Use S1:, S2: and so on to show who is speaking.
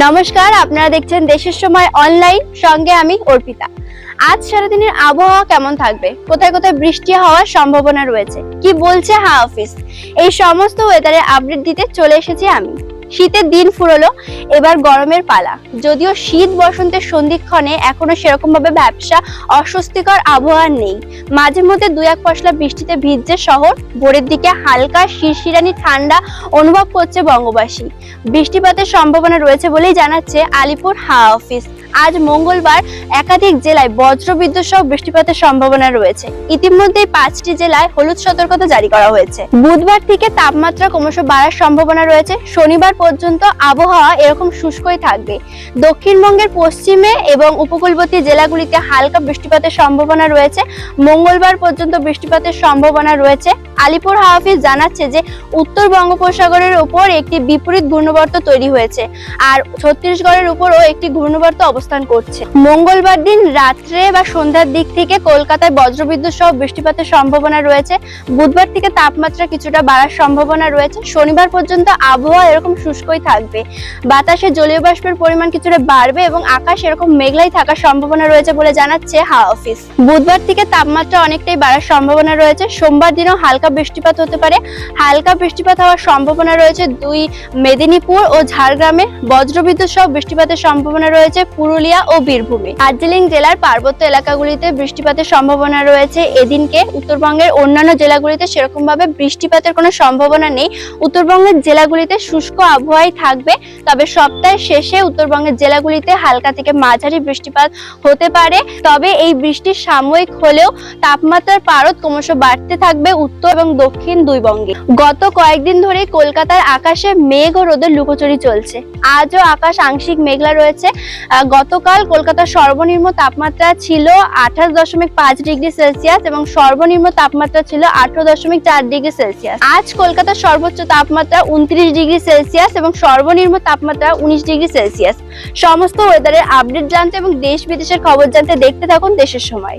S1: নমস্কার, আপনারা দেখছেন দেশের সময় অনলাইন, সঙ্গে আমি অর্পিতা। আজ সারাদিনের আবহাওয়া কেমন থাকবে? কোথায় কোথায় বৃষ্টি হওয়ার সম্ভাবনা রয়েছে? কি বলছে হা অফিস? এই সমস্ত ওয়েদারে আপডেট দিতে চলে এসেছি আমি। শীতের দিন ফুরলো, এবার গরমের পালা। যদিও শীত বসন্তের সন্ধিক্ষণে এখনও সেরকম ভাবে ব্যবসা অস্বস্তিকর আবহাওয়া নেই। মাঝে মধ্যে দু এক পশলা বৃষ্টিতে ভিজছে শহর, ভোরের দিকে হালকা শিরশিরানি ঠান্ডা অনুভব করছে বঙ্গবাসী। বৃষ্টিপাতের সম্ভাবনা রয়েছে বলেই জানাচ্ছে আলিপুর হাওয়া অফিস। আজ মঙ্গলবার একাধিক জেলায় বজ্রবিদ্যুৎ সহ বৃষ্টিপাতের সম্ভাবনা রয়েছে। ইতিমধ্যেই পাঁচটি জেলায় হলুদ সতর্কতা জারি করা হয়েছে। বুধবার থেকে তাপমাত্রা ক্রমশ বাড়ার সম্ভাবনা রয়েছে। শনিবার পর্যন্ত আবহাওয়া এরকম শুষ্কই থাকবে। দক্ষিণবঙ্গের পশ্চিমে এবং উপকূলবর্তী জেলাগুলিতে হালকা বৃষ্টিপাতের সম্ভাবনা রয়েছে। মঙ্গলবার পর্যন্ত বৃষ্টিপাতের সম্ভাবনা রয়েছে। আলিপুর হাওয়া অফিস জানাচ্ছে যে উত্তর বঙ্গোপসাগরের উপর একটি বিপরীত ঘূর্ণবর্ত তৈরি হয়েছে আর ছত্তিশগড়ের উপরও একটি ঘূর্ণবর্ত অবস্থান করছে। মঙ্গলবার দিন রাত্রে বা সন্ধ্যার দিক থেকে কলকাতায় বজ্রবিদ্যুৎ সহ বৃষ্টিপাতের সম্ভাবনা রয়েছে। বুধবার থেকে তাপমাত্রা কিছুটা বাড়ার সম্ভাবনা রয়েছে। শনিবার পর্যন্ত আবহাওয়া এরকম শুষ্কই থাকবে। বাতাসে জলীয় বাষ্পের পরিমাণ কিছুটা বাড়বে এবং আকাশ এরকম মেঘলাই থাকার সম্ভাবনা রয়েছে বলে জানাচ্ছে হাওয়া অফিস। বুধবার থেকে তাপমাত্রা অনেকটাই বাড়ার সম্ভাবনা রয়েছে। সোমবার দিনও হালকা বৃষ্টিপাত হতে পারে। হালকা বৃষ্টিপাত হওয়ার সম্ভাবনা রয়েছে দুই মেদিনীপুর ও ঝাড়গ্রামে। বজ্রবিদ্যুৎ সহ বৃষ্টিপাতের সম্ভাবনা রয়েছে পুরুলিয়া ও বীরভূমে। দার্জিলিং জেলার পার্বত্য এলাকাগুলিতে বৃষ্টিপাতের সম্ভাবনা রয়েছে। এদিনকে উত্তরবঙ্গের অন্যান্য জেলাগুলিতে সেরকম ভাবে বৃষ্টিপাতের কোনো সম্ভাবনা নেই। উত্তরবঙ্গের জেলাগুলিতে শুষ্ক আবহাওয়াই থাকবে। তবে সপ্তাহের শেষে উত্তরবঙ্গের জেলাগুলিতে হালকা থেকে মাঝারি বৃষ্টিপাত হতে পারে। তবে এই বৃষ্টি সাময়িক হলেও তাপমাত্রার পারদ ক্রমশ বাড়তে থাকবে উত্তর এবং দক্ষিণ দুই বঙ্গে। গত কয়েকদিন ধরে কলকাতার আকাশে মেঘ ও রোদের লুকোচুরি চলছে। আজও আকাশ আংশিক মেঘলা রয়েছে। গতকাল কলকাতার সর্বনিম্ন তাপমাত্রা ছিল আঠাশ দশমিক পাঁচ ডিগ্রি সেলসিয়াস এবং সর্বনিম্ন তাপমাত্রা ছিল আঠারো দশমিক চার ডিগ্রি সেলসিয়াস। আজ কলকাতার সর্বোচ্চ তাপমাত্রা উনত্রিশ ডিগ্রি সেলসিয়াস এবং সর্বনিম্ন তাপমাত্রা উনিশ ডিগ্রি সেলসিয়াস। সমস্ত ওয়েদারের আপডেট জানতে এবং দেশ বিদেশের খবর জানতে দেখতে থাকুন দেশের সময়।